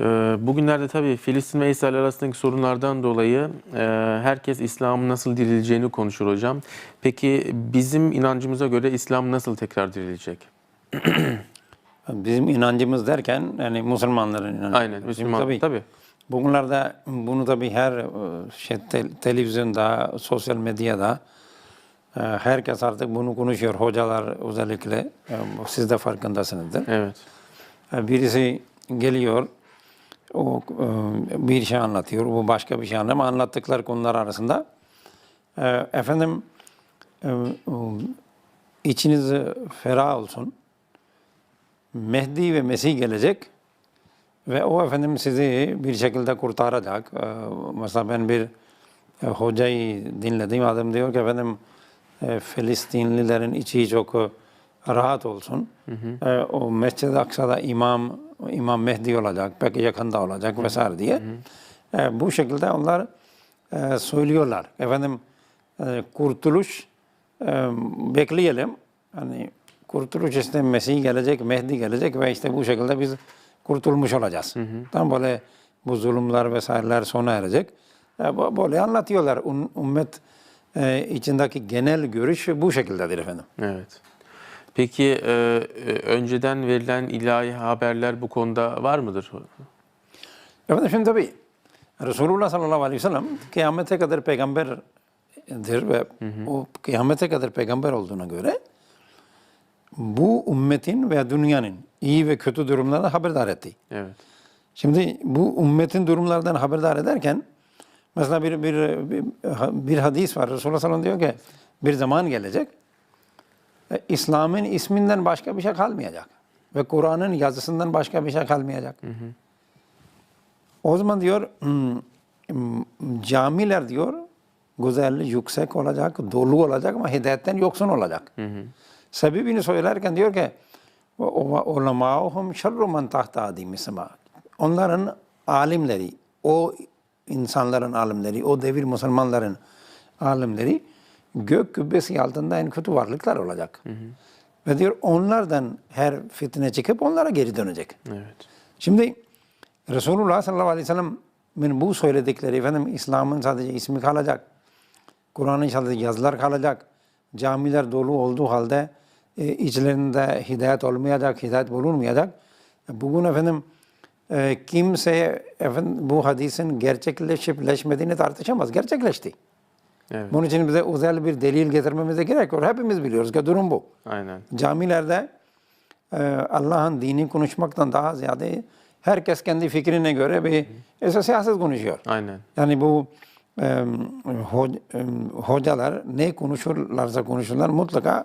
Ee, Bugünlerde tabii Filistin ve İsrail arasındaki sorunlardan dolayı e, herkes İslam'ın nasıl dirileceğini konuşur hocam. Peki bizim inancımıza göre İslam nasıl tekrar dirilecek? Bizim inancımız derken yani Müslümanların inancı. Aynen Müslüman tabii, tabii. Bugünlerde bunu tabii her e, şey, te- televizyonda, sosyal medyada e, herkes artık bunu konuşuyor. Hocalar özellikle. Siz de farkındasınızdır. Evet. Birisi geliyor, o e, bir şey anlatıyor, bu başka bir şey anlatıyor ama anlattıkları konular arasında e, efendim e, içiniz ferah olsun. Mehdi ve Mesih gelecek ve o efendim sizi bir şekilde kurtaracak. Mesela ben bir hocayı dinledim. Adam diyor ki efendim Filistinlilerin içi çok rahat olsun. E, o Mescid-i Aksa'da imam İmam Mehdi olacak, pek yakında olacak vesaire diye. E, bu şekilde onlar e, söylüyorlar. Efendim e, kurtuluş e, bekleyelim. Hani kurtuluş işte Mesih gelecek, Mehdi gelecek ve işte bu şekilde biz kurtulmuş olacağız. Tam böyle bu zulümler vesaireler sona erecek. E, böyle anlatıyorlar. Ümmet e, içindeki genel görüş bu şekildedir efendim. Evet. Peki e, e, önceden verilen ilahi haberler bu konuda var mıdır? Efendim şimdi tabii Resulullah sallallahu aleyhi ve sellem kıyamete kadar peygamberdir ve o kıyamete kadar peygamber olduğuna göre bu ümmetin veya dünyanın iyi ve kötü durumlarına haberdar etti. Evet. Şimdi bu ümmetin durumlardan haberdar ederken mesela bir bir bir, bir hadis var. Resulullah sallallahu aleyhi ve sellem diyor ki bir zaman gelecek. E, İslam'ın isminden başka bir şey kalmayacak. Ve Kur'an'ın yazısından başka bir şey kalmayacak. O zaman diyor hmm, hmm, camiler diyor güzelliği yüksek olacak, dolu olacak ama hidayetten yoksun olacak. Sebebini söylerken diyor ki ulemâuhum şerru men tahta adîmi semâ. Onların alimleri, o insanların alimleri, o devir Müslümanların alimleri gök kübbesi altında en kötü varlıklar olacak. Ve diyor onlardan her fitne çıkıp onlara geri dönecek. Evet. Şimdi Resulullah sallallahu aleyhi ve sellem'in bu söyledikleri efendim İslam'ın sadece ismi kalacak. Kur'an'ın sadece yazılar kalacak. Camiler dolu olduğu halde e, içlerinde hidayet olmayacak, hidayet bulunmayacak. Bugün efendim e, kimse efendim, bu hadisin gerçekleşip leşmediğini tartışamaz. Gerçekleşti. Evet. Bunun için bize özel bir delil getirmemize gerek yok. Hepimiz biliyoruz ki durum bu. Aynen. Camilerde e, Allah'ın dini konuşmaktan daha ziyade herkes kendi fikrine göre bir esas siyaset konuşuyor. Aynen. Yani bu e, ho- e, hocalar ne konuşurlarsa konuşurlar mutlaka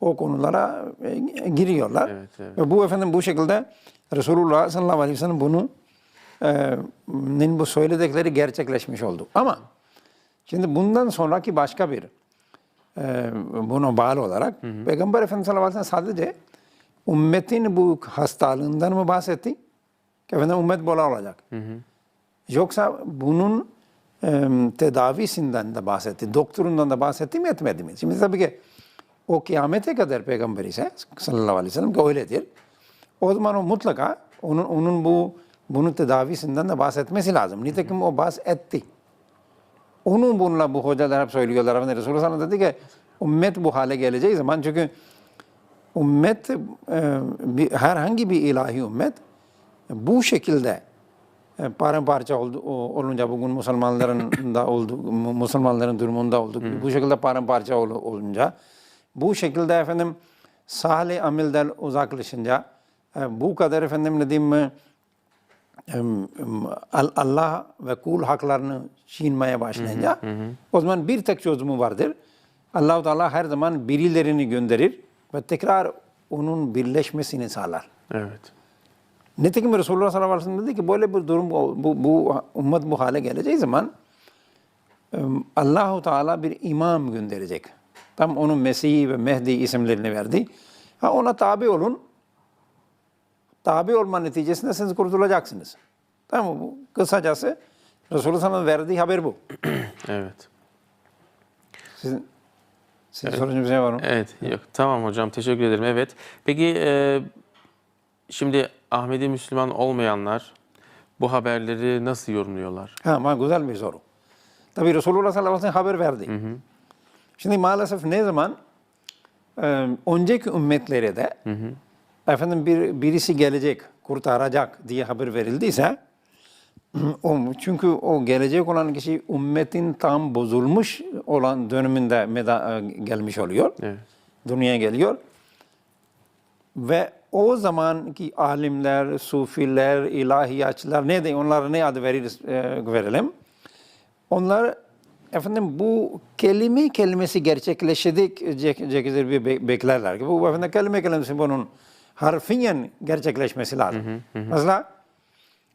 o konulara e, giriyorlar. Evet, evet. Ve bu efendim bu şekilde Resulullah sallallahu aleyhi ve sellem bunu e, bu söyledikleri gerçekleşmiş oldu. Ama şimdi bundan sonraki başka bir e, buna bağlı olarak Peygamber Efendimiz sallallahu aleyhi ve sellem sadece ümmetin bu hastalığından mı bahsetti? Efendim ümmet bola olacak. Yoksa bunun e, tedavisinden de bahsetti, doktorundan da bahsetti mi etmedi mi? Şimdi tabii ki o kıyamete kadar peygamber ise sallallahu aleyhi ve sellem ki öyledir. O zaman o mutlaka onun, onun bu bunun tedavisinden de bahsetmesi lazım. Nitekim o bahsetti. Onun bununla bu hocalar hep söylüyorlar. Efendim Resulullah dedi ki ümmet bu hale geleceği zaman çünkü ümmet e, bir, herhangi bir ilahi ümmet bu şekilde e, paramparça oldu, olunca bugün Müslümanların da oldu, Müslümanların durumunda olduk. Bu şekilde paramparça ol, olunca bu şekilde efendim salih amelden uzaklaşınca e, bu kadar efendim ne diyeyim Allah ve kul haklarını çiğnmeye başlayınca o zaman bir tek çözümü vardır. Allah-u Teala her zaman birilerini gönderir ve tekrar onun birleşmesini sağlar. Evet. Nitekim Resulullah sallallahu aleyhi ve sellem dedi ki böyle bir durum bu, bu ümmet bu hale geleceği zaman Allahu Teala bir imam gönderecek. Tam onun Mesih ve Mehdi isimlerini verdi. Ha ona tabi olun. Tabi olma neticesinde siz kurtulacaksınız. Tamam mı? Bu Kısacası Resulullah sellem verdiği haber bu. Evet. Sizin, sizin sorunuz bir şey var mı? Evet, yok. Tamam hocam, teşekkür ederim. Evet. Peki e, şimdi Ahmedi Müslüman olmayanlar bu haberleri nasıl yorumluyorlar? Ha, ama güzel bir soru. Tabi Resulullah sallallahu aleyhi ve sellem haber verdi. Şimdi maalesef ne zaman e, önceki ümmetlere de efendim bir birisi gelecek, kurtaracak diye haber verildiyse o, çünkü o gelecek olan kişi ümmetin tam bozulmuş olan döneminde meda, e, gelmiş oluyor. Evet. Dünyaya geliyor. Ve o zamanki alimler, sufiler, ilahiyatçılar ne de onlara ne adı veririz, e, verelim. Onlar efendim bu kelime kelimesi gerçekleşecek bir be- beklerler ki bu efendim kelime kelimesi bunun harfiyen gerçekleşmesi lazım. Mesela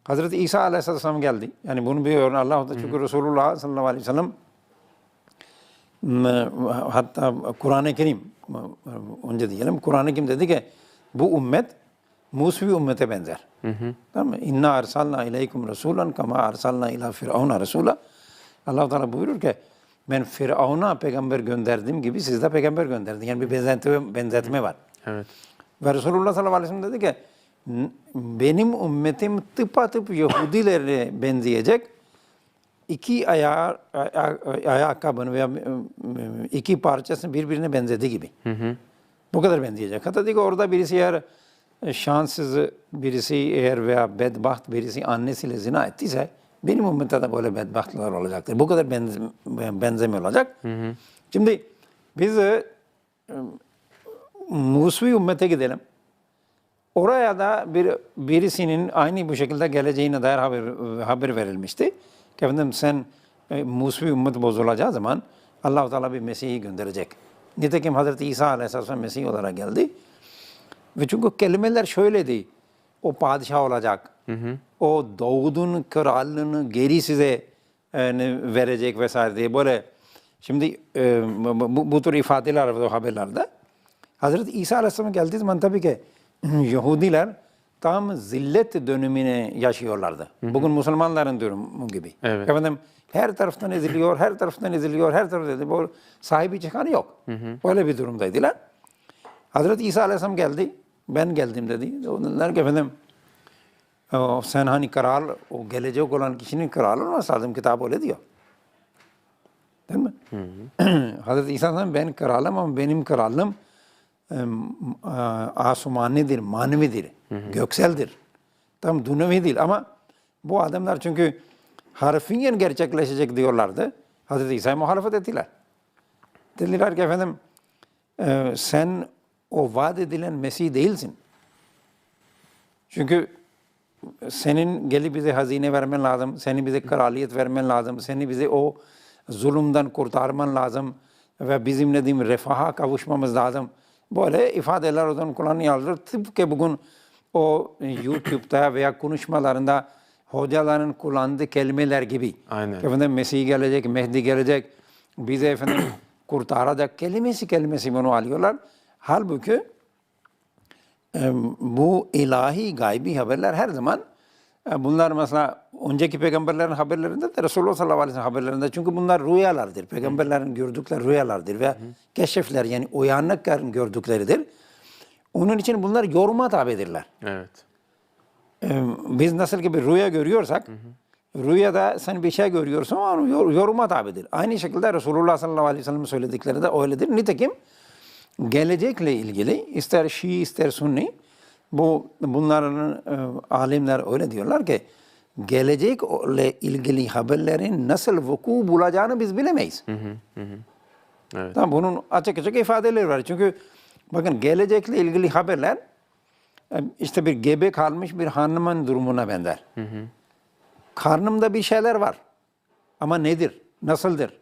Hazreti İsa Aleyhisselam geldi. Yani bunu örnek Allah çünkü Resulullah sallallahu aleyhi ve sellem hatta Kur'an-ı Kerim önce diyelim Kur'an-ı Kerim dedi ki bu ümmet Musevi ümmete benzer. Tamam mı? İnna arsalna ileykum rasulan kama arsalna ila firavuna rasula. Allah Teala buyurur ki ben Firavun'a peygamber gönderdiğim gibi siz de peygamber gönderdim. Yani bir benzetme, benzetme var. Evet. Ve Resulullah sallallahu aleyhi ve sellem dedi ki "N- benim ümmetim tıpatıp Yahudilerine benzeyecek. İki ayağı, aya- ayakkabının veya iki parçasını birbirine benzediği gibi. Bu kadar benzeyecek. Hatta diyor ki orada birisi eğer şanssız birisi eğer veya bedbaht birisi annesiyle zina ettiyse benim ümmette de böyle bedbahtlar olacaktır. Bu kadar benze, benzeme olacak. Şimdi biz e, Musevi ümmete gidelim. Oraya da bir birisinin aynı bu şekilde geleceğine dair haber, haber verilmişti. Ki Efendim sen e, Musevi ümmet bozulacağı zaman allah Teala bir Mesih'i gönderecek. Nitekim Hazreti İsa Aleyhisselam Mesih olarak geldi. Ve çünkü kelimeler şöyledi. O padişah olacak. O Davud'un krallığını geri size e, ne- verecek vesaire diye böyle. Şimdi e, bu, bu tür ifadeler o haberlerde. Hazreti İsa Aleyhisselam geldiği zaman tabii ki Yahudiler tam zillet dönemini yaşıyorlardı. Bugün Müslümanların durumu gibi. Evet. Efendim her taraftan eziliyor, her taraftan eziliyor, her taraftan eziliyor. Sahibi çıkan yok. Öyle bir durumdaydılar. Hazreti İsa Aleyhisselam geldi. Ben geldim dedi. O dediler ki efendim o, sen hani kral, o gelecek olan kişinin kralı olması lazım. Kitap öyle diyor. Değil mi? Hazreti İsa Aleyhisselam ben kralım ama benim krallığım asumanidir, manevidir, gökseldir. Tam dünyevi değil ama bu adamlar çünkü harfiyen gerçekleşecek diyorlardı. Hazreti İsa'ya muhalefet ettiler. Dediler ki efendim e, sen o vaat edilen Mesih değilsin. Çünkü senin gelip bize hazine vermen lazım, senin bize kraliyet vermen lazım, seni bize o zulümden kurtarman lazım ve bizim ne diyeyim refaha kavuşmamız lazım. Böyle ifadeler oradan kullanıyorlar. Tıpkı bugün o YouTube'da veya konuşmalarında hocaların kullandığı kelimeler gibi. Aynen. Efendim Mesih gelecek, Mehdi gelecek, bize efendim kurtaracak kelimesi kelimesi bunu alıyorlar. Halbuki bu ilahi gaybi haberler her zaman bunlar mesela önceki peygamberlerin haberlerinde de Resulullah sallallahu aleyhi ve sellem haberlerinde çünkü bunlar rüyalardır. Peygamberlerin gördükleri rüyalardır ve keşifler yani uyanıkken gördükleridir. Onun için bunlar yoruma tabidirler. Evet. Ee, biz nasıl ki bir rüya görüyorsak, rüyada sen bir şey görüyorsun ama yoruma tabidir. Aynı şekilde Resulullah sallallahu aleyhi ve sellem söyledikleri de öyledir. Nitekim gelecekle ilgili ister Şii ister Sunni bu bunların e, alimler öyle diyorlar ki gelecekle ilgili haberlerin nasıl vuku bulacağını biz bilemeyiz. Evet. Tamam, bunun açık açık ifadeleri var. Çünkü bakın gelecekle ilgili haberler e, işte bir gebe kalmış bir hanımın durumuna benzer. Karnımda bir şeyler var. Ama nedir? Nasıldır?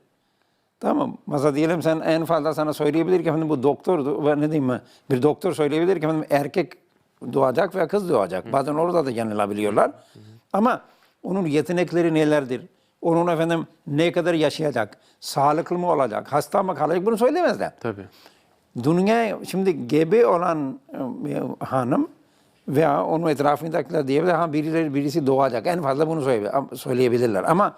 Tamam. Mesela diyelim sen en fazla sana söyleyebilir ki efendim bu doktor ve ne diyeyim mi? Bir doktor söyleyebilir ki efendim erkek doğacak veya kız doğacak. Bazen orada da yanılabiliyorlar. Ama onun yetenekleri nelerdir? Onun efendim ne kadar yaşayacak? Sağlıklı mı olacak? Hasta mı kalacak? Bunu söylemezler. Tabii. Dünya şimdi gebe olan e, hanım veya onun etrafındakiler diyebilir ha birileri birisi doğacak. En fazla bunu söyle- söyleyebilirler. Ama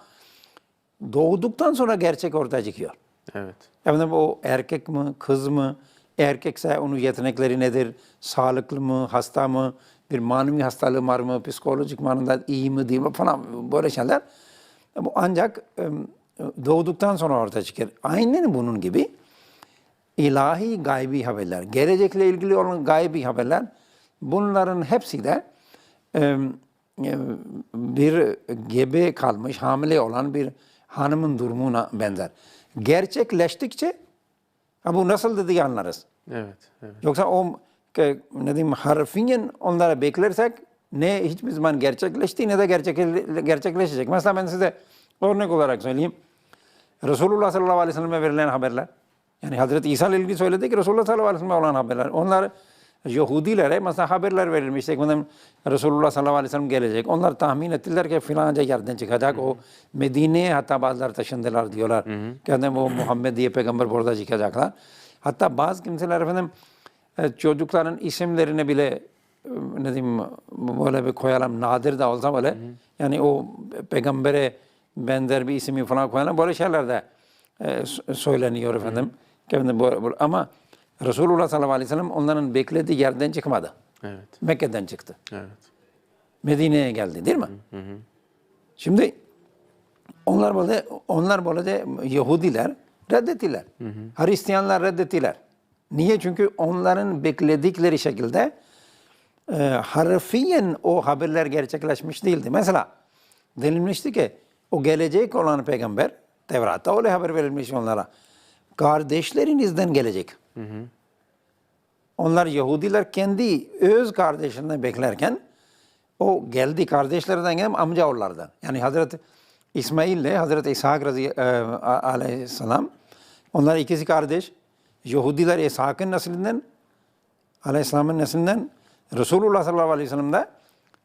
doğduktan sonra gerçek ortaya çıkıyor. Evet. Efendim o erkek mi, kız mı? Erkekse onun yetenekleri nedir? Sağlıklı mı, hasta mı? bir manevi hastalığı var mı, psikolojik manada iyi mi değil mi falan böyle şeyler. Bu ancak e, doğduktan sonra ortaya çıkar. Aynen bunun gibi ilahi gaybi haberler, gelecekle ilgili olan gaybi haberler bunların hepsi de e, e, bir gebe kalmış, hamile olan bir hanımın durumuna benzer. Gerçekleştikçe ha bu nasıl diye anlarız. Evet, evet. Yoksa o ne diyeyim harfiyen onlara beklersek ne hiçbir zaman gerçekleşti ne de gerçek, gerçekleşecek. Mesela ben size örnek olarak söyleyeyim. Resulullah sallallahu aleyhi ve selleme verilen haberler. Yani Hazreti İsa ile ilgili söyledi ki Resulullah sallallahu aleyhi ve selleme olan haberler. Onlar Yahudilere mesela haberler verilmişti. Efendim, Resulullah sallallahu aleyhi ve sellem gelecek. Onlar tahmin ettiler ki filanca yerden çıkacak. O Medine'ye hatta bazıları taşındılar diyorlar. Ki efendim, o Muhammed diye peygamber burada çıkacaklar. Hatta bazı kimseler efendim e, çocukların isimlerini bile e, ne diyeyim böyle bir koyalım nadir de olsa böyle yani o peygambere benzer bir ismi falan koyalım böyle şeyler de e, söyleniyor efendim. Bu- bu- ama Resulullah sallallahu aleyhi ve sellem onların beklediği yerden çıkmadı. Evet, Mekke'den çıktı. evet. Medine'ye geldi değil mi? Şimdi onlar böyle onlar böyle Yahudiler reddettiler. Hristiyanlar reddettiler. Niye? Çünkü onların bekledikleri şekilde e, harfiyen o haberler gerçekleşmiş değildi. Mesela denilmişti ki o gelecek olan peygamber Tevrat'ta öyle haber verilmiş onlara. Kardeşlerinizden gelecek. Onlar Yahudiler kendi öz kardeşinden beklerken o geldi kardeşlerden gelen amca oğullardan. Yani Hazreti İsmail ile Hazreti İshak Razi, e, aleyhisselam onlar ikisi kardeş. Yahudiler İshak'ın neslinden aleyhisselamın neslinden Resulullah sallallahu aleyhi ve sellem de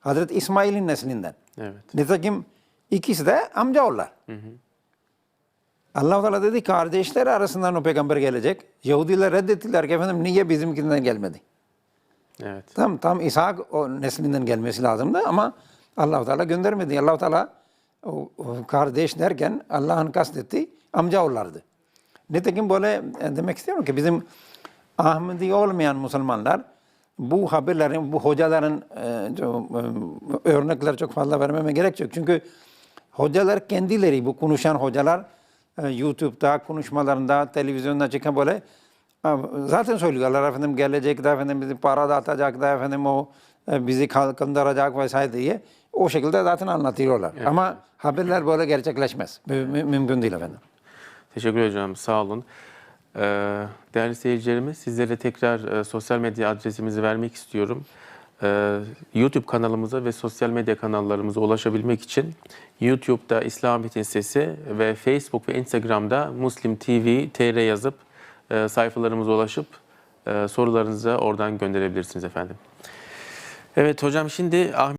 Hazreti İsmail'in neslinden. Evet. Nitekim ikisi de amca oğullar. Allah Teala dedi kardeşler arasından o peygamber gelecek. Yahudiler reddettiler ki efendim niye bizimkinden gelmedi? Evet. Tam tam İshak o neslinden gelmesi lazımdı ama Allah Teala göndermedi. Allah Teala o, o kardeş derken Allah'ın kastetti amca oğullardı. Nitekim böyle e, demek istiyorum ki bizim Ahmedi olmayan Müslümanlar bu haberlerin, bu hocaların e, e, örnekler çok fazla vermeme gerek yok. Çünkü hocalar kendileri, bu konuşan hocalar YouTube'da, konuşmalarında, televizyonda çıkan böyle zaten söylüyorlar efendim gelecek de efendim bizi para dağıtacak da efendim o e, bizi kalkındıracak vesaire diye. O şekilde zaten anlatıyorlar. Ama haberler böyle gerçekleşmez. Mü- mü- mümkün değil efendim. Teşekkür ederim, sağ olun. Ee, değerli seyircilerimiz, sizlere tekrar e, sosyal medya adresimizi vermek istiyorum. Ee, YouTube kanalımıza ve sosyal medya kanallarımıza ulaşabilmek için YouTube'da İslamiyet'in Sesi ve Facebook ve Instagram'da Muslim TV TR yazıp e, sayfalarımıza ulaşıp e, sorularınızı oradan gönderebilirsiniz efendim. Evet hocam şimdi Ahmet